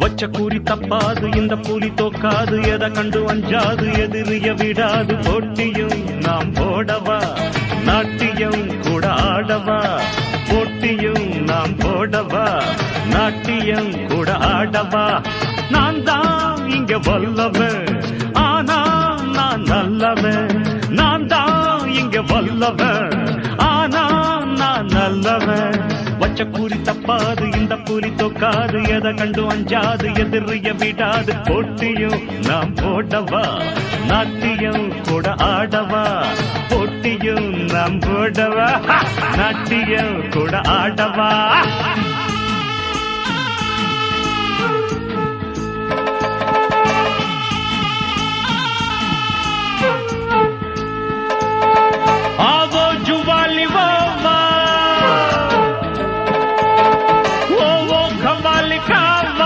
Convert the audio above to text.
வச்ச கூறி தப்பாது இந்த புலி தோக்காது எதை கண்டு அஞ்சாது எதிரிய விடாது போட்டியும் நாம் போடவா? நாட்டியம் கூட ஆடவா? போட்டியும் நாம் போடவா? நாட்டியம் கூட ஆடவா? நான் தான் இங்க வல்லவன் ஆனா நான் நல்லவன். நான் தான் இங்க வல்லவன். வச்ச கூறி தப்பாது இந்த புலி தொக்காது எதை கண்டு அஞ்சாது எதிரிய விடாது போட்டியும் நாம் போடவா? நாட்டியம் கூட ஆடவா? போட்டியும் நாம் போடவா? நாட்டியம் கூட ஆடவா? America.